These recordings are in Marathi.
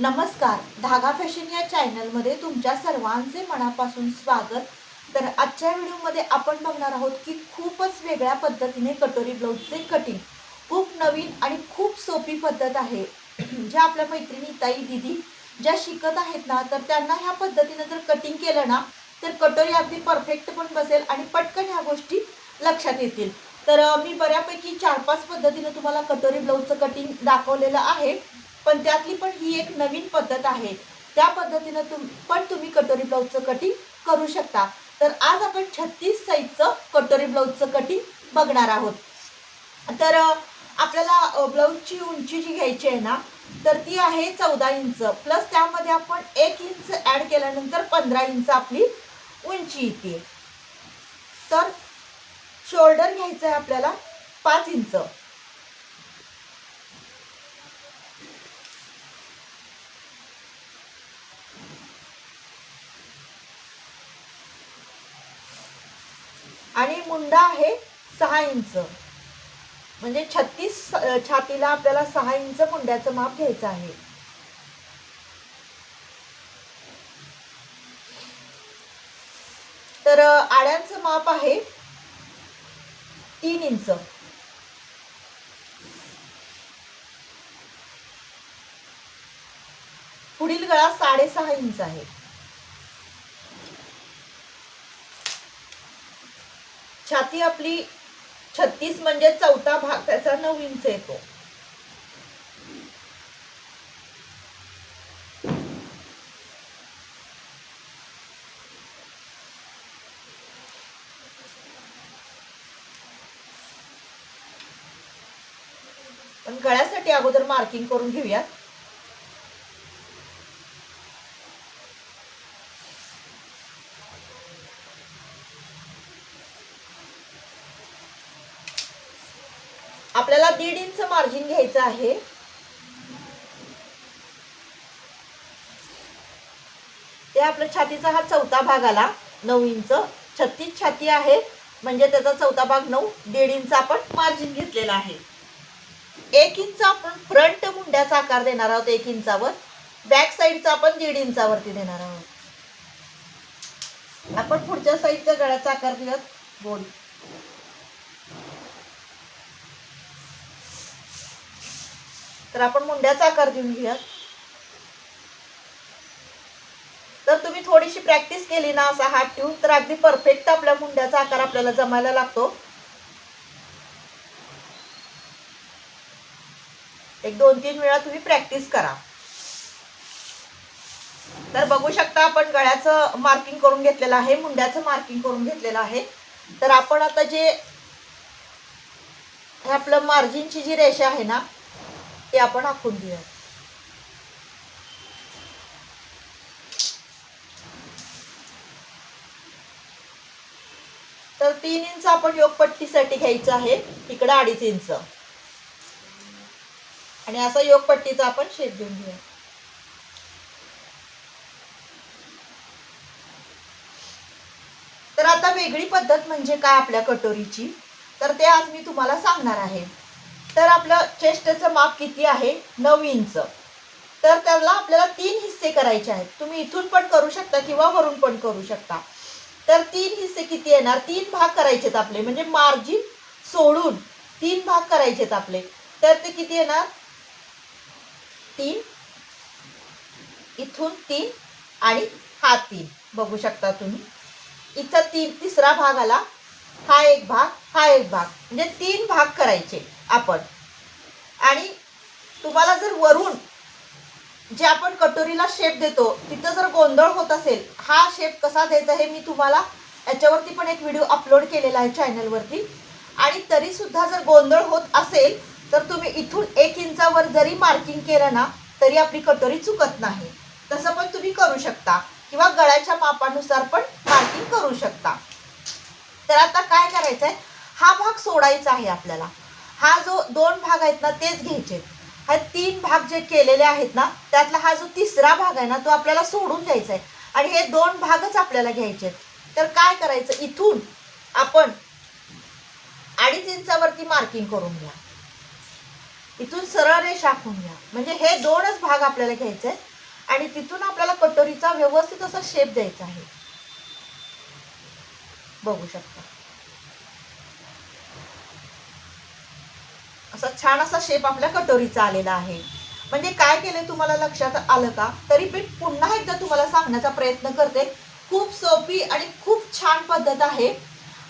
नमस्कार. धागा फॅशन या चॅनलमध्ये तुमच्या सर्वांचे मनापासून स्वागत. तर आजच्या व्हिडिओमध्ये आपण बघणार आहोत की खूपच वेगळ्या पद्धतीने कटोरी ब्लाऊजचे कटिंग खूप नवीन आणि खूप सोपी पद्धत आहे. ज्या आपल्या मैत्रिणी ताई दिदी ज्या शिकत आहेत ना तर त्यांना ह्या पद्धतीनं जर कटिंग केलं ना तर कटोरी अगदी परफेक्ट पण बसेल आणि पटकन ह्या गोष्टी लक्षात येतील. तर मी बऱ्यापैकी चार पाच पद्धतीनं तुम्हाला कटोरी ब्लाऊजचं कटिंग दाखवलेलं आहे. पण त्यातली पण ही एक नवीन पद्धत आहे. त्या पद्धतीनं तुम पण तुम्ही कटोरी ब्लाऊजचं कटिंग करू शकता. तर आज आपण छत्तीस साईजचं कटोरी ब्लाऊजचं कटिंग बघणार आहोत. तर आपल्याला ब्लाऊजची उंची जी घ्यायची आहे ना तर ती आहे चौदा इंच. प्लस त्यामध्ये आपण एक इंच ॲड केल्यानंतर पंधरा इंच आपली उंची येते. तर शोल्डर घ्यायचं आहे आपल्याला पाच इंच. रुंदा आहे सहा इंच. म्हणजे छत्तीस छातीला आपल्याला सहा इंच कुंड्याचं माप घ्यायचं आहे. तर आड्यांचं माप आहे तीन इंच. पुढील गळा साडेसहा इंच आहे. छाती आपली छत्तीस म्हणजे चौथा भाग त्याचा नऊ इंच येतो. पण गळ्यासाठी अगोदर मार्किंग करून घेऊयात. आपल्याला दीड इंच मार्जिन घ्यायचं आहे. ते आपलं छातीचा हा चौथा भाग आला नऊ इंच. छत्तीस छाती आहे म्हणजे त्याचा चौथा भाग नऊ दीड इंच आपण मार्जिन घेतलेला आहे. एक इंच आपण फ्रंट मुंड्याचा आकार देणार आहोत एक इंचावर. बॅक साईडचा आपण दीड इंचावरती देणार आहोत. आपण पुढच्या साईडच्या गळ्याचा आकार दिलात गोल तर आपण मुंड्याचा आकार देऊन घेऊयात. तर तुम्ही थोडीशी प्रॅक्टिस केली ना असा हात ठेवून तर अगदी परफेक्ट आपल्या मुंड्याचा आकार आपल्याला जमायला लागतो. एक दोन तीन वेळा तुम्ही प्रॅक्टिस करा. तर बघू शकता आपण गळ्याचं मार्किंग करून घेतलेलं आहे मुंड्याचं मार्किंग करून घेतलेलं आहे. तर आपण आता जे आपलं मार्जिनची जी रेषा आहे ना ते आपण आखून घेऊया तर तीन इंच आपण योगपट्टीसाठी घ्यायचं आहे. इकडं अडीच इंच. आणि असा योगपट्टीचा आपण शेप देऊन घेऊया. तर आता वेगळी पद्धत म्हणजे काय आपल्या कटोरीची? तर ते आज मी तुम्हाला सांगणार आहे. तर आपलं चेस्टचं माप किती आहे? नऊ इंच. तर त्याला आपल्याला तीन हिस्से करायचे आहेत. तुम्ही इथून पण करू शकता किंवा वरून पण करू शकता. तर तीन हिस्से किती येणार? तीन भाग करायचेत आपले. म्हणजे मार्जिन सोडून तीन भाग करायचेत आपले. तर ते किती येणार? तीन. इथून तीन आणि हा तीन. बघू शकता तुम्ही. इथं तीन तिसरा भाग आला. हा एक भाग हा एक भाग. म्हणजे तीन भाग करायचे आपण. आणि तुम्हाला जर वरून जे आपण कटोरीला शेप देतो तिथं जर गोंधळ होत असेल हा शेप कसा द्यायचा हे मी तुम्हाला याच्यावरती पण एक व्हिडिओ अपलोड केलेला आहे चॅनलवरती आणि तरीसुद्धा जर गोंधळ होत असेल तर तुम्ही इथून एक इंचावर जरी मार्किंग केलं ना तरी आपली कटोरी चुकत नाही. तसं पण तुम्ही करू शकता. किंवा गळ्याच्या मापानुसार पण मार्किंग करू शकता. तर आता काय करायचं आहे हा भाग सोडायचा आहे आपल्याला. हा जो दोन भाग आहेत ना तेच घ्यायचे. हा तीन भाग जे केलेले आहेत ना त्यातला हा जो तिसरा भाग आहे ना तो आपल्याला सोडून द्यायचा आहे. आणि हे दोन भागच आपल्याला घ्यायचे आहेत. तर काय करायचं? इथून आपण अडीच इंचावरती मार्किंग करून घ्या. इथून सरळ रेषा आखून घ्या. म्हणजे हे दोनच भाग आपल्याला घ्यायचे आहेत. आणि तिथून आपल्याला कटोरीचा व्यवस्थित असा शेप द्यायचा आहे. बघू शकता. असा छान असा शेप आपल्या कटोरीचा आलेला आहे. म्हणजे काय केलं तुम्हाला लक्षात आलं का? तरी मी पुन्हा एकदा तुम्हाला सांगण्याचा प्रयत्न करते. खूप सोपी आणि खूप छान पद्धत आहे.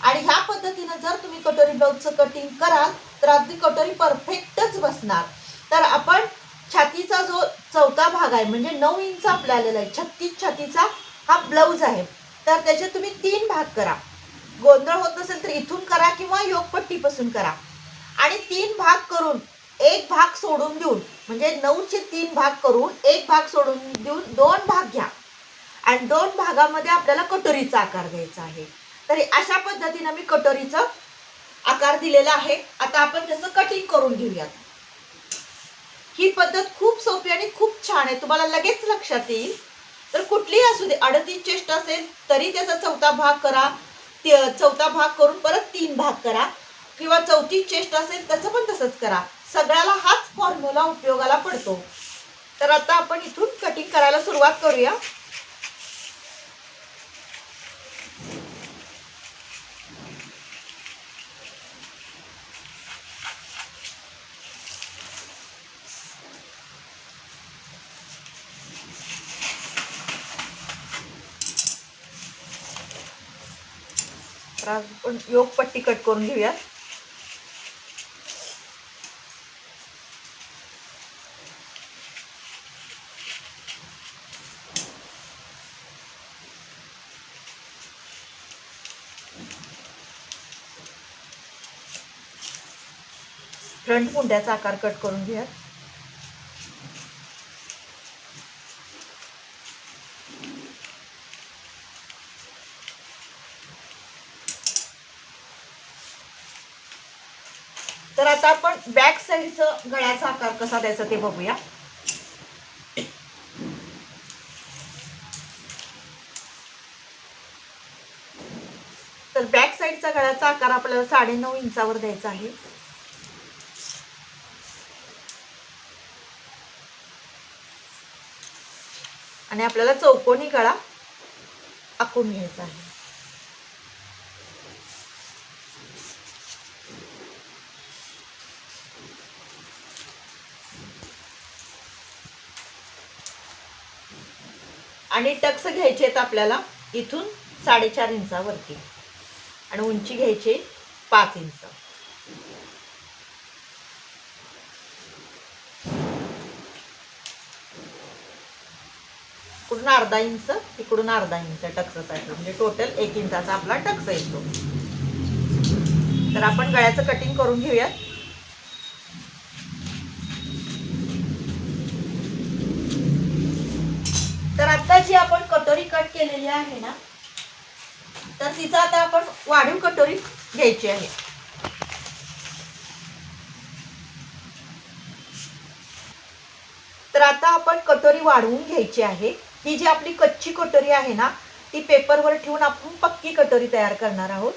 आणि ह्या पद्धतीनं जर तुम्ही कटोरी ब्लाऊजचं कटिंग कराल तर अगदी कटोरी परफेक्टच बसणार. तर आपण छातीचा जो चौथा भाग आहे म्हणजे नऊ इंच आपल्या आलेला आहे छत्तीस छातीचा हा ब्लाऊज आहे. तर त्याचे तुम्ही तीन भाग करा. गोंधळ होत नसेल तर इथून करा किंवा योगपट्टीपासून करा. आणि तीन भाग करून एक भाग सोडून देऊन म्हणजे नऊचे तीन भाग करून एक भाग सोडून देऊन दोन भाग घ्या. आणि दोन भागामध्ये आपल्याला कटोरीचा आकार द्यायचा आहे. तरी अशा पद्धतीनं मी कटोरीचा आकार दिलेला आहे. आता आपण त्याचं कटिंग करून घेऊयात. ही पद्धत खूप सोपी आणि खूप छान आहे. तुम्हाला लगेच लक्षात येईल. तर कुठलीही असू दे अडतीस चेष्ट असेल तरी त्याचा चौथा भाग करा. चौथा भाग करून परत तीन भाग करा. किंवा चौथी चेस्ट असेल त्याचं पण तसंच करा. सगळ्याला हाच फॉर्म्युला उपयोगाला पडतो. तर आता आपण इथून कटिंग करायला सुरुवात करूया तर आपण योग पट्टी कट करून घेऊया. फ्रंट मुंड्याचा आकार कट करून घेऊया. तर आता आपण बॅक साईडचं गळ्याचा आकार कसा द्यायचा ते बघूया. तर बॅक साईडचा गळ्याचा आकार आपल्याला साडेनऊ इंचावर द्यायचा आहे. आणि आपल्याला चौकोनी गळा आखून घ्यायचा आहे. आणि टक्स घ्यायचे आहेत आपल्याला इथून साडेचार इंचावरती. आणि उंची घ्यायची पाच इंच. इकडून अर्धा इंच इकडून अर्धा इंच टक्ससाठी. म्हणजे टोटल एक इंचाचा आपला टक्स येतो. तर आपण गळ्याचं कटिंग करून घेऊयात तर आता जी आपण कटोरी कट केलेली आहे ना तर तिचा आता आपण वाढीव कटोरी घ्यायची आहे. तर आता आपण कटोरी वाढवून घ्यायची आहे. ही जी आपली कच्ची कटोरी आहे ना ती पेपरवर ठेवून आपण पक्की कटोरी तयार करणार आहोत.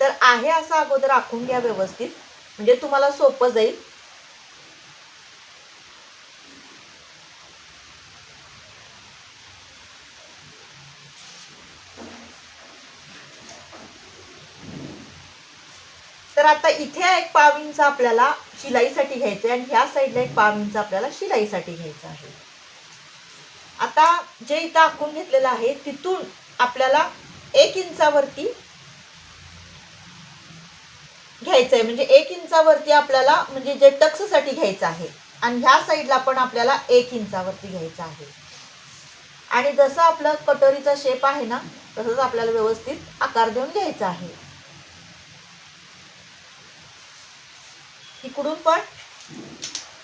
तर आहे असं अगोदर आखून घ्या व्यवस्थित. म्हणजे तुम्हाला सोपं जाईल. आता इथे एक पाव इंच आपल्याला शिलाईसाठी घ्यायचं आहे आणि ह्या साईडला एक पाव इंच आपल्याला शिलाईसाठी घ्यायचं आहे. आता जे इथं आखून घेतलेलं आहे तिथून आपल्याला एक इंचावरती घ्यायचं आहे म्हणजे एक इंचावरती आपल्याला म्हणजे जे टक्ससाठी घ्यायचं आहे. आणि ह्या साईडला पण आपल्याला एक इंचावरती घ्यायचं आहे. आणि जसं आपलं कटोरीचा शेप आहे ना तसंच आपल्याला व्यवस्थित आकार देऊन घ्यायचा आहे. इकडून पण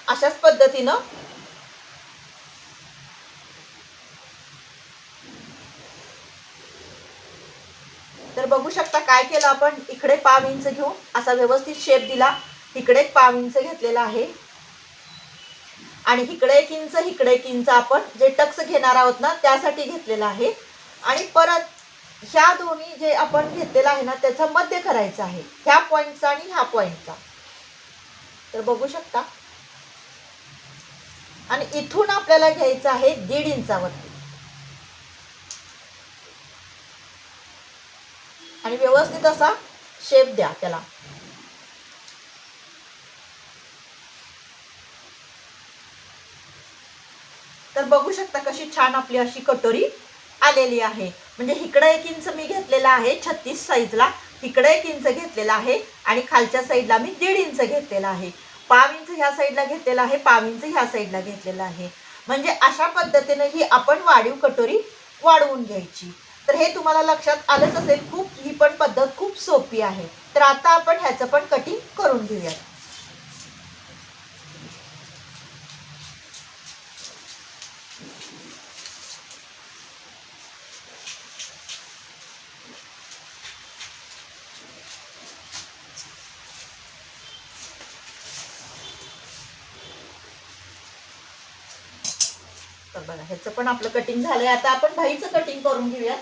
अशाच पद्धतीनं तर बघू शकता काय केलं आपण. इकडे पाव इंच घेऊन असा व्यवस्थित शेप दिला. इकडे एक पाव इंच घेतलेला आहे. आणि इकडे एक इंच इकडे एक इंच आपण जे टक्स घेणार आहोत ना त्यासाठी घेतलेला आहे. आणि परत ह्या दोन्ही जे आपण घेतलेलं आहे ना त्याचा मध्य करायचं आहे. ह्या पॉईंटचा आणि ह्या पॉईंटचा तर बघू शकता. आणि इथून आपल्याला घ्यायचं आहे दीड इंचावरती. आणि व्यवस्थित असा शेप द्या त्याला. तर बघू शकता कशी छान आपली अशी कटोरी आलेली आहे. म्हणजे इकडं एक इंच मी घेतलेला आहे छत्तीस साईजला तिकडे एक इंच घेतलेला आहे आणि खालच्या साईडला मी दीड इंच घेतलेला आहे. पाव इंच ह्या साईडला घेतलेला आहे पाव इंच ह्या साईडला घेतलेला आहे. म्हणजे अशा पद्धतीने ही आपण वाढीव कटोरी वाढवून घ्यायची. तर हे तुम्हाला लक्षात आलंच असेल खूप ही पण पद्धत खूप सोपी आहे. तर आता आपण ह्याचं पण कटिंग करून घेऊयात. बघा ह्याचं पण आपलं कटिंग झालंय. आता आपण भाईचं कटिंग करून घेऊया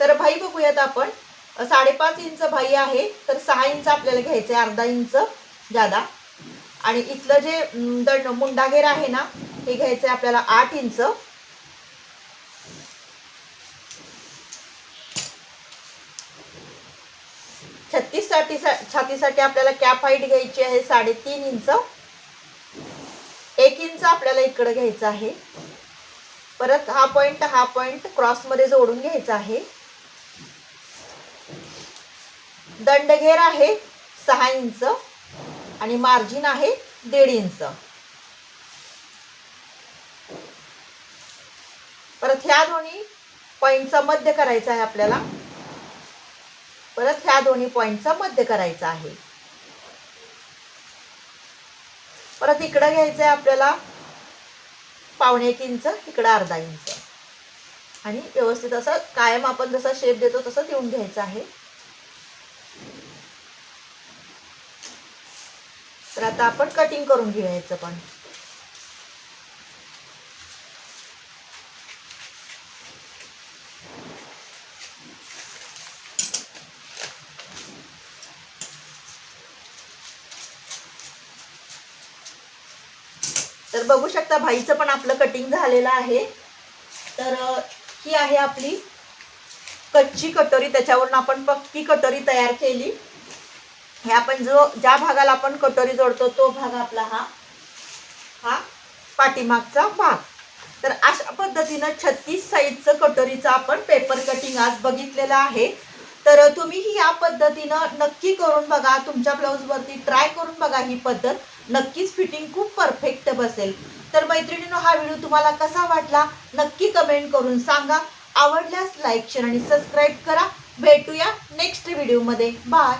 तर भाई बघूयात आपण. साडेपाच इंच भाई आहे तर सहा इंच आपल्याला घ्यायचं आहे अर्धा इंच जादा. आणि इथलं जे दंड मुंडागेर आहे ना हे घ्यायचं आहे आपल्याला आठ इंच. छत्तीससाठी छातीसाठी आपल्याला कॅप हाईट घ्यायची आहे साडेतीन इंच. एक इंच आपल्याला इकडं घ्यायचं आहे. परत हा पॉईंट हा पॉईंट क्रॉसमध्ये जोडून घ्यायचा आहे. दंडघेर आहे सहा इंच आणि मार्जिन आहे दीड इंच. परत ह्या दोन्ही पॉईंटचा मध्य करायचा आहे आपल्याला. परत ह्या दोन्ही पॉईंटचा मध्य करायचा आहे. परत इकडं घ्यायचं आहे आपल्याला पावणे एक इंच इकडं अर्धा इंच. आणि व्यवस्थित असं कायम आपण जसा शेप देतो तसं देऊन घ्यायचं आहे. तर आता आपण कटिंग करून घ्यायचं पण. तर बघू शकता भाईचं पण आपलं कटिंग झालेलं आहे. तर ही आहे आपली कच्ची कटोरी. त्याच्यावरून आपण पक्की कटोरी तयार केली. हे आपण जो ज्या भागाला आपण कटोरी जोडतो तो भाग आपला हा हा पाठीमागचा भाग. तर अशा पद्धतीनं छत्तीस साईजचं कटोरीचं आपण पेपर कटिंग आज बघितलेलं आहे. तर तुम्ही ही या पद्धतीनं नक्की करून बघा. तुमच्या ब्लाऊजवरती ट्राय करून बघा ही पद्धत. नक्कीच फिटिंग खूप परफेक्ट बसेल. तर मैत्रिणींनो हा व्हिडिओ तुम्हाला कसा वाटला? नक्की कमेंट करून सांगा. आवडल्यास लाईक शेअर आणि सबस्क्राईब करा. भेटूया नेक्स्ट व्हिडिओमध्ये बाय